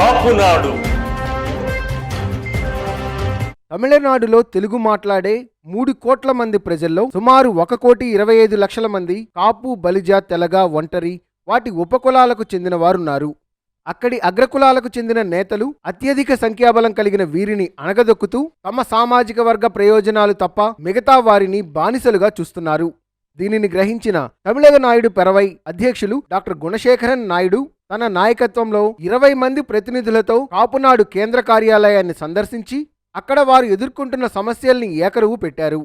కాపునాడు. తమిళనాడులో తెలుగు మాట్లాడే మూడు కోట్ల మంది ప్రజల్లో సుమారు ఒక కోటి ఇరవై ఐదు లక్షల మంది కాపు బలిజ తెలగ ఒంటరి వాటి ఉపకులాలకు చెందిన వారున్నారు. అక్కడి అగ్రకులాలకు చెందిన నేతలు అత్యధిక సంఖ్యాబలం కలిగిన వీరిని అణగదొక్కుతూ తమ సామాజిక వర్గ ప్రయోజనాలు తప్ప మిగతా వారిని బానిసలుగా చూస్తున్నారు. దీనిని గ్రహించిన తమిళగ నాయుడు పెరవై అధ్యక్షులు డాక్టర్ గుణశేఖరన్ నాయుడు తన నాయకత్వంలో ఇరవై మంది ప్రతినిధులతో కాపునాడు కేంద్ర కార్యాలయాన్ని సందర్శించి అక్కడ వారు ఎదుర్కొంటున్న సమస్యల్ని ఏకరువు పెట్టారు.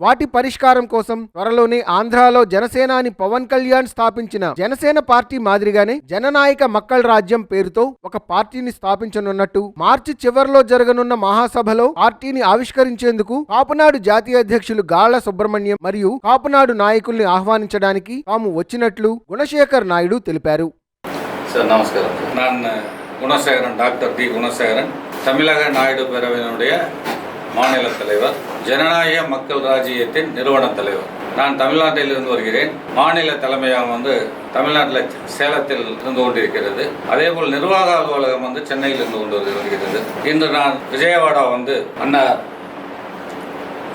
వాటి పరిష్కారం కోసం త్వరలోనే ఆంధ్రాలో జనసేనాని పవన్ కళ్యాణ్ స్థాపించిన జనసేన పార్టీ మాదిరిగానే జననాయక మక్కల్ రాజ్యం పేరుతో ఒక పార్టీని స్థాపించనున్నట్టు మార్చి చివరిలో జరగనున్న మహాసభలో పార్టీని ఆవిష్కరించేందుకు కాపునాడు జాతీయ అధ్యక్షులు గాళ్ళ సుబ్రహ్మణ్యం మరియు కాపునాడు నాయకుల్ని ఆహ్వానించడానికి తాము వచ్చినట్లు గుణశేఖర్ నాయుడు తెలిపారు. சார் நமஸ்காரம். நான் குணசேகரன் டாக்டர் டி குணசேகரன். தமிழக நாயுடு பேரவையினுடைய மாநில தலைவர் ஜனநாயக மக்கள் ராஜ்யத்தின் நிறுவன தலைவர். நான் தமிழ்நாட்டிலிருந்து வருகிறேன். மாநில தலைமையகம் வந்து தமிழ்நாட்டில் சேலத்தில் இருந்து கொண்டிருக்கிறது. அதே போல் நிர்வாக அலுவலகம் வந்து சென்னையில் இருந்து கொண்டு வருகிறது. இன்று நான் விஜயவாடா வந்து அண்ணா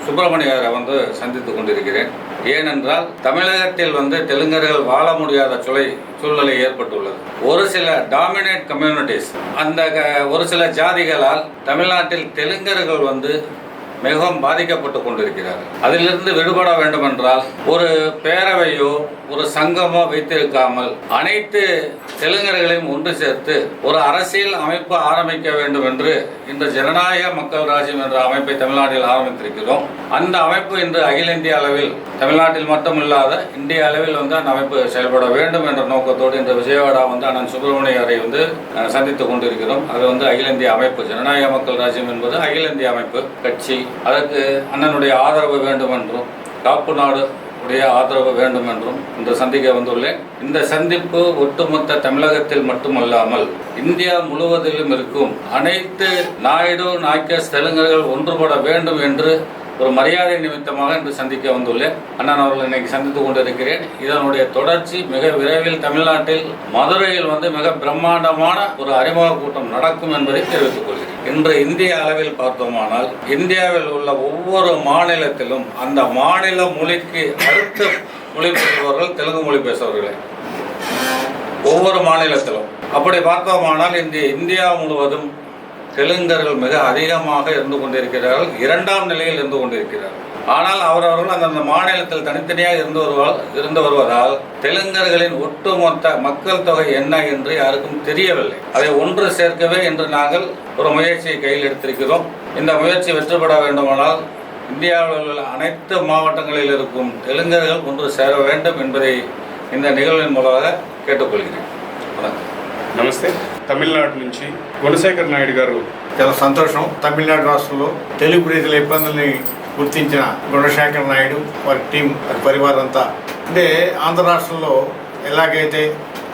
சுப்பிரமணியரை வந்து சந்தித்து கொண்டிருக்கிறேன். ஏனென்றால் தமிழகத்தில் வந்து தெலுங்கர்கள் வாழ முடியாத சுலை சூழ்நிலை ஏற்பட்டுள்ளது. ஒரு சில டாமினேட் கம்யூனிட்டிஸ் அந்த க- ஒரு சில ஜாதிகளால் தமிழ்நாட்டில் தெலுங்கர்கள் வந்து மிகவும் பாதிக்கப்பட்டு கொண்டிருக்கிறார்கள் அதிலிருந்து விடுபட வேண்டுமென்றால் ஒரு பேரவையோ ஒரு சங்கமோ வைத்திருக்காமல் அனைத்து தெலுங்கர்களையும் ஒன்று சேர்த்து ஒரு அரசியல் அமைப்பு ஆரம்பிக்க வேண்டும் என்று இன்று ஜனநாயக மக்கள் ராஜ்யம் என்ற அமைப்பை தமிழ்நாட்டில் ஆரம்பித்திருக்கிறோம். அந்த அமைப்பு இன்று அகில இந்திய அளவில் தமிழ்நாட்டில் மட்டும் இல்லாத இந்திய அளவில் வந்து அந்த அமைப்பு செயல்பட வேண்டும் என்ற நோக்கத்தோடு இந்த விஜயவாடா வந்து அண்ணன் சுப்பிரமணியரை வந்து சந்தித்துக் கொண்டிருக்கிறோம். அது வந்து அகில இந்திய அமைப்பு ஜனநாயக மக்கள் ராஜ்யம் என்பது அகில இந்திய அமைப்பு கட்சி அதற்கு அண்ணனுடைய ஆதரவு வேண்டும் என்றும் காப்பு நாடு உடைய ஆதரவு வேண்டும் என்றும் இன்று சந்திக்க வந்துள்ளேன். இந்த சந்திப்பு ஒட்டுமொத்த தமிழகத்தில் மட்டுமல்லாமல் இந்தியா முழுவதிலும் இருக்கும் அனைத்து நாயுடு நாய்க்கஸ் தெலுங்கர்கள் ஒன்றுபட வேண்டும் என்று ஒரு மரியாதை நிமித்தமாக இன்று சந்திக்க வந்துள்ளேன். அண்ணன் அவர்கள் இன்னைக்கு சந்தித்து கொண்டிருக்கிறேன். இதனுடைய தொடர்ச்சி மிக விரைவில் தமிழ்நாட்டில் மதுரையில் வந்து மிக பிரம்மாண்டமான ஒரு அறிமுக கூட்டம் நடக்கும் என்பதை தெரிவித்துக் கொள்கிறேன். இன்று இந்திய அளவில் பார்த்தோமானால் இந்தியாவில் உள்ள ஒவ்வொரு மாநிலத்திலும் அந்த மாநில மொழிக்கு அடுத்த மொழி பேசுபவர்கள் தெலுங்கு மொழி பேசுபவர்களே. ஒவ்வொரு மாநிலத்திலும். அப்படி பார்த்தோமானால் இந்த இந்தியா முழுவதும் தெலுங்கர்கள் மிக அதிகமாக இருந்து கொண்டிருக்கிறார்கள். இரண்டாம் நிலையில் இருந்து கொண்டிருக்கிறார்கள். ஆனால் அவரவர்கள் அந்தந்த மாநிலத்தில் தனித்தனியாக இருந்து வருவால் இருந்து வருவதால் தெலுங்கர்களின் ஒட்டுமொத்த மக்கள் தொகை என்ன என்று யாருக்கும் தெரியவில்லை அதை ஒன்று சேர்க்கவே இன்று நாங்கள் ஒரு முயற்சியை கையில் எடுத்திருக்கிறோம் இந்த முயற்சி வெற்றிபெற வேண்டுமானால் இந்தியாவில் உள்ள அனைத்து மாவட்டங்களில் இருக்கும் தெலுங்கர்கள் ஒன்று சேர வேண்டும் என்பதை இந்த நிகழ்வின் மூலமாக கேட்டுக்கொள்கிறேன் வணக்கம் నమస్తే తమిళనాడు నుంచి గుణశేఖర్ నాయుడు గారు చాలా సంతోషం తమిళనాడు రాష్ట్రంలో తెలుగు ప్రజల ఇబ్బందుల్ని గుర్తించిన గుణశేఖర్ నాయుడు వారి టీం వారి పరివారం అంతా. అంటే ఆంధ్ర రాష్ట్రంలో ఎలాగైతే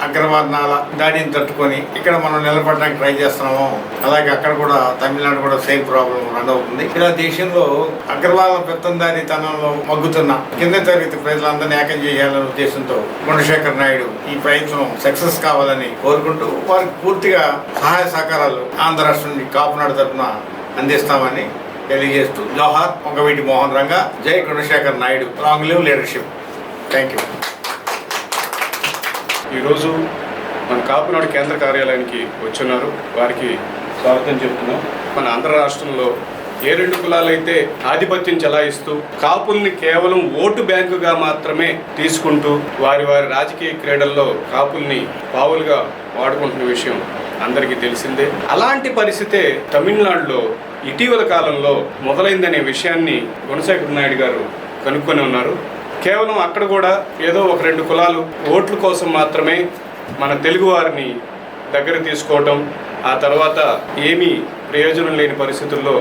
అగ్రవర్ణాల దాడిని తట్టుకొని ఇక్కడ మనం నిలబడడానికి ట్రై చేస్తున్నామో అలాగే అక్కడ కూడా తమిళనాడు కూడా సేమ్ ప్రాబ్లం రన్ అవుతుంది. ఇలా దేశంలో అగ్రవాల పెత్తందారితనంలో మగ్గుతున్న కింద తరగతి ప్రజలందరినీ ఏకం చేయాలనే ఉద్దేశంతో గుణశేఖర్ నాయుడు ఈ ప్రయత్నం సక్సెస్ కావాలని కోరుకుంటూ వారికి పూర్తిగా సహాయ సహకారాలు ఆంధ్ర రాష్ట్రం నుండి కాపునాడు తరఫున అందిస్తామని తెలియజేస్తూ జవహర్ పొంగవీటి మోహన్ రంగా జై Gunasekhar Naidu long live leadership. Thank you ఈరోజు మన కాపునాడు కేంద్ర కార్యాలయానికి వచ్చున్నారు. వారికి స్వాగతం చెప్తున్నాం. మన ఆంధ్ర రాష్ట్రంలో ఏ రెండు కులాలైతే ఆధిపత్యం చెలాయిస్తూ కాపుల్ని కేవలం ఓటు బ్యాంకుగా మాత్రమే తీసుకుంటూ వారి వారి రాజకీయ క్రీడల్లో కాపుల్ని పావులుగా వాడుకుంటున్న విషయం అందరికీ తెలిసిందే. అలాంటి పరిస్థితే తమిళనాడులో ఇటీవల కాలంలో మొదలైందనే విషయాన్ని గుణశేఖర్ నాయుడు గారు కనుక్కొని ఉన్నారు. కేవలం అక్కడ కూడా ఏదో ఒక రెండు కులాలు ఓట్ల కోసం మాత్రమే మన తెలుగువారిని దగ్గర తీసుకోవటం ఆ తర్వాత ఏమీ ప్రయోజనం లేని పరిస్థితుల్లో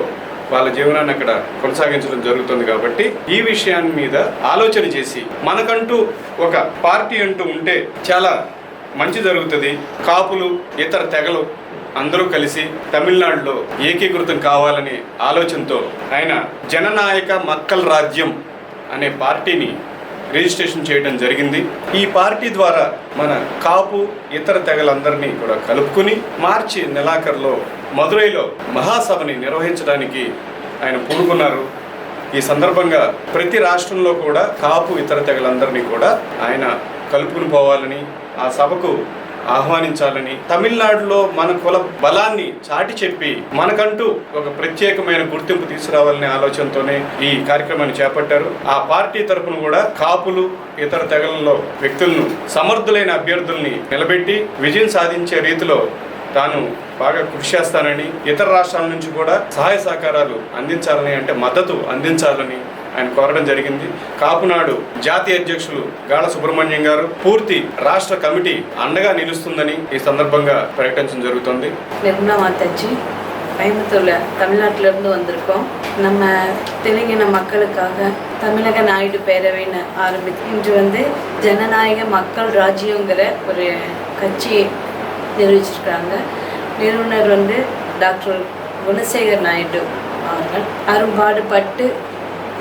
వాళ్ళ జీవనాన్ని అక్కడ కొనసాగించడం జరుగుతుంది కాబట్టి ఈ విషయాన్ని మీద ఆలోచన చేసి మనకంటూ ఒక పార్టీ అంటూ ఉంటే చాలా మంచి జరుగుతుంది. కాపులు ఇతర తెగలు అందరూ కలిసి తమిళనాడులో ఏకీకృతం కావాలనే ఆలోచనతో ఆయన జననాయక మక్కల్ రాజ్యం అనే పార్టీని రిజిస్ట్రేషన్ చేయడం జరిగింది. ఈ పార్టీ ద్వారా మన కాపు ఇతర తెగలందరినీ కూడా కలుపుకుని మార్చి నెలాఖరులో మదురైలో మహాసభని నిర్వహించడానికి ఆయన పూనుకున్నారు. ఈ సందర్భంగా ప్రతి రాష్ట్రంలో కూడా కాపు ఇతర తెగలందరినీ కూడా ఆయన కలుపుకుని పోవాలని ఆ సభకు ఆహ్వానించాలని తమిళనాడులో మన కుల బలాన్ని చాటి చెప్పి మనకంటూ ఒక ప్రత్యేకమైన గుర్తింపు తీసుకురావాలనే ఆలోచనతోనే ఈ కార్యక్రమాన్ని చేపట్టారు. ఆ పార్టీ తరపున కూడా కాపులు ఇతర తెగలలో వ్యక్తులను సమర్థులైన అభ్యర్థుల్ని నిలబెట్టి విజయం సాధించే రీతిలో తాను బాగా కృషి చేస్తానని ఇతర రాష్ట్రాల నుంచి కూడా సహాయ సహకారాలు అందించాలని అంటే మద్దతు అందించాలని ఆయన కోరడం జరిగింది కాపునాడు జాతీయ అధ్యక్షులు గాల సుబ్రహ్మణ్యం గారు పూర్తి రాష్ట్ర కమిటీ అండగా నిలుస్తుందని ఈ సందర్భంగా ప్రకటించడం జరుగుతుంది கோயம்புத்தூர்ல தமிழ்நாட்டில வந்திருக்கோம் நம்ம தெலுங்கின மக்களுக்காக தமிழக நாயுடு பேரவைன்னு ஆரம்பித்து இன்று வந்து ஜனநாயக மக்கள் ராஜ்யங்கிற ஒரு கட்சியை நிறுவிச்சிருக்கிறாங்க நிறுவனர் வந்து டாக்டர் குணசேகர் நாயுடு அவர்கள் அரும்பாடுபட்டு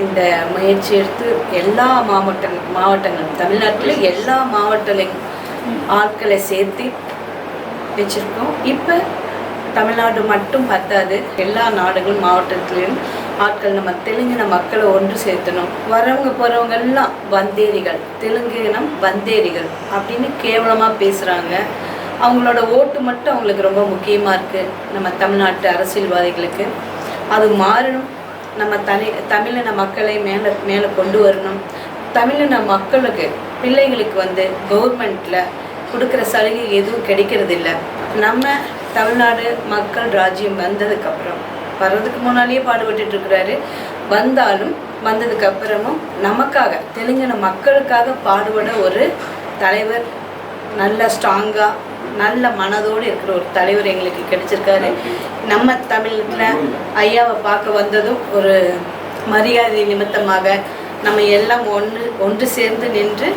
இந்த முயற்சி எடுத்து எல்லா மாவட்ட மாவட்டங்களும் தமிழ்நாட்டில் எல்லா மாவட்டங்களையும் ஆட்களை சேர்த்து வச்சுருக்கோம். இப்போ தமிழ்நாடு மட்டும் பத்தாது எல்லா நாடுகளும் மாவட்டத்திலையும் ஆட்கள் நம்ம தெலுங்கின மக்களை ஒன்று சேர்த்தணும். வரவங்க போகிறவங்க எல்லாம் வந்தேரிகள் தெலுங்கினம் வந்தேரிகள் அப்படின்னு கேவலமாக பேசுகிறாங்க அவங்களோட ஓட்டு மட்டும் அவங்களுக்கு ரொம்ப முக்கியமாக இருக்குது நம்ம தமிழ்நாட்டு அரசியல்வாதிகளுக்கு. அது மாறணும். நம்ம தனி தமிழின மக்களை மேலே மேலே கொண்டு வரணும். தமிழின மக்களுக்கு பிள்ளைங்களுக்கு வந்து கவர்மெண்ட்டில் கொடுக்குற சலுகை எதுவும் கிடைக்கிறதில்ல. நம்ம தமிழ்நாடு மக்கள் ராஜ்யம் வந்ததுக்கப்புறம் வர்றதுக்கு முன்னாலேயே பாடுபட்டு இருக்கிறாரு. வந்தாலும் வந்ததுக்கப்புறமும் நமக்காக தெலுங்கின மக்களுக்காக பாடுபட ஒரு தலைவர் நல்ல ஸ்ட்ராங்காக நல்ல மனதோடு இருக்கிற ஒரு தலைவர் எங்களுக்கு கிடைச்சிருக்காரு. நம்ம தமிழில் ஐயாவை பார்க்க வந்ததும் ஒரு மரியாதை நிமித்தமாக நம்ம எல்லாம் ஒன்று ஒன்று சேர்ந்து நின்று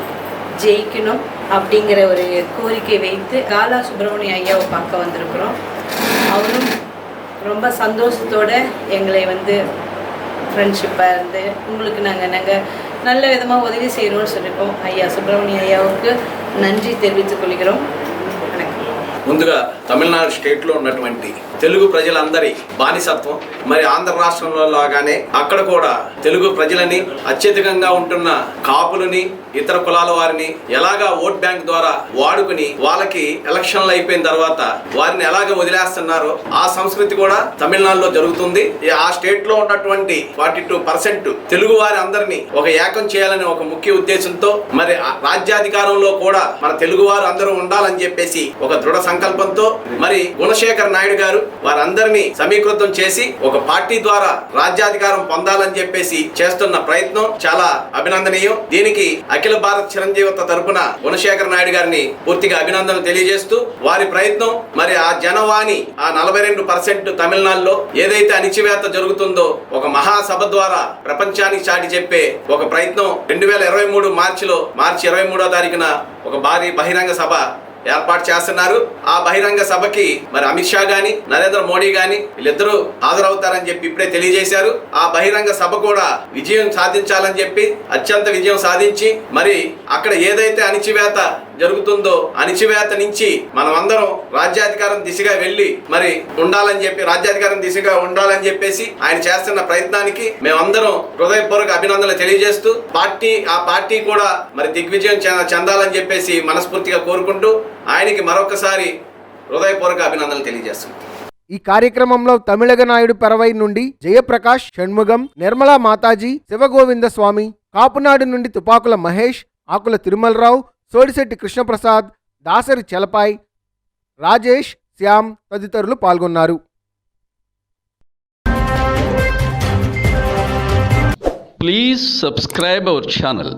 ஜெயிக்கணும் அப்படிங்கிற ஒரு கோரிக்கை வைத்து காலா சுப்பிரமணிய ஐயாவை பார்க்க வந்திருக்கிறோம். அவரும் ரொம்ப சந்தோஷத்தோடு எங்களை வந்து ஃப்ரெண்ட்ஷிப்பாக இருந்து உங்களுக்கு நாங்கள் நாங்கள் நல்ல விதமாக உதவி செய்கிறோம்னு சொல்லியிருக்கோம் ஐயா சுப்பிரமணிய ஐயாவுக்கு நன்றி தெரிவித்துக் கொள்கிறோம். ముందుగా తమిళనాడు స్టేట్లో ఉన్నటువంటి తెలుగు ప్రజలందరి బానిసత్వం మరి ఆంధ్ర రాష్ట్రంలో లాగానే అక్కడ కూడా తెలుగు ప్రజలని అత్యధికంగా ఉంటున్న కాపులని ఇతర కులాల వారిని ఎలాగా ఓట్ బ్యాంక్ ద్వారా వాడుకుని వాళ్ళకి ఎలక్షన్లు అయిపోయిన తర్వాత వారిని ఎలాగ వదిలేస్తున్నారో ఆ సంస్కృతి కూడా తమిళనాడులో జరుగుతుంది. ఆ స్టేట్లో ఉన్నటువంటి ఫార్టీ టూ పర్సెంట్ తెలుగు వారి అందరినీ ఒక ఏకం చేయాలని ఒక ముఖ్య ఉద్దేశంతో మరి ఆ రాజ్యాధికారంలో కూడా మన తెలుగు వారు అందరూ ఉండాలని చెప్పేసి ఒక దృఢ సంకల్పంతో మరి గుణశేఖర్ నాయుడు గారు వారందరినీ సమీకృతం చేసి ఒక పార్టీ ద్వారా రాజ్యాధికారం పొందాలని చెప్పేసి చేస్తున్న ప్రయత్నం చాలా అభినందనీయం. దీనికి అఖిల భారత్ చిరంజీవిత తరపున గుణశేఖర్ నాయుడు గారిని పూర్తిగా అభినందనలు తెలియజేస్తూ వారి ప్రయత్నం మరి ఆ జనవాణి ఆ నలభై రెండు పర్సెంట్ తమిళనాడులో ఏదైతే అణిచివేత జరుగుతుందో ఒక మహాసభ ద్వారా ప్రపంచానికి చాటి చెప్పే ఒక ప్రయత్నం రెండు వేల ఇరవై మూడు మార్చిలో మార్చి ఇరవై మూడో తారీఖున ఒక భారీ బహిరంగ సభ ఏర్పాటు చేస్తున్నారు. ఆ బహిరంగ సభకి మరి అమిత్ షా గాని నరేంద్ర మోడీ గాని వీళ్ళిద్దరూ హాజరవుతారని చెప్పి ఇప్పుడే తెలియజేశారు. ఆ బహిరంగ సభ కూడా విజయం సాధించాలని చెప్పి అత్యంత విజయం సాధించి మరి అక్కడ ఏదైతే అణిచివేత జరుగుతుందో అణిచివేత నుంచి మనమందరం రాజ్యాధికారం దిశగా వెళ్ళి మరి ఉండాలని చెప్పి రాజ్యాధికారం దిశగా ఉండాలని చెప్పేసి ఆయన చేస్తున్న ప్రయత్నానికి మేమందరం హృదయపూర్వక అభినందనలు తెలియజేస్తూ పార్టీ ఆ పార్టీ కూడా మరి దిగ్విజయం చెందాలని చెప్పేసి మనస్ఫూర్తిగా కోరుకుంటూ ఆయనకి మరొకసారి హృదయపూర్వక అభినందనలు తెలియజేస్తున్నాం. ఈ కార్యక్రమంలో తమిళగ నాయుడు పెరవై నుండి జయప్రకాష్ షణ్ముగం నిర్మలా మాతాజీ శివగోవింద స్వామి కాపునాడు నుండి తుపాకుల మహేష్ ఆకుల తిరుమలరావు సోడిశెట్టి కృష్ణప్రసాద్ దాసరి చలపాయ్ రాజేష్ శ్యామ్ తదితరులు పాల్గొన్నారు. Please subscribe our channel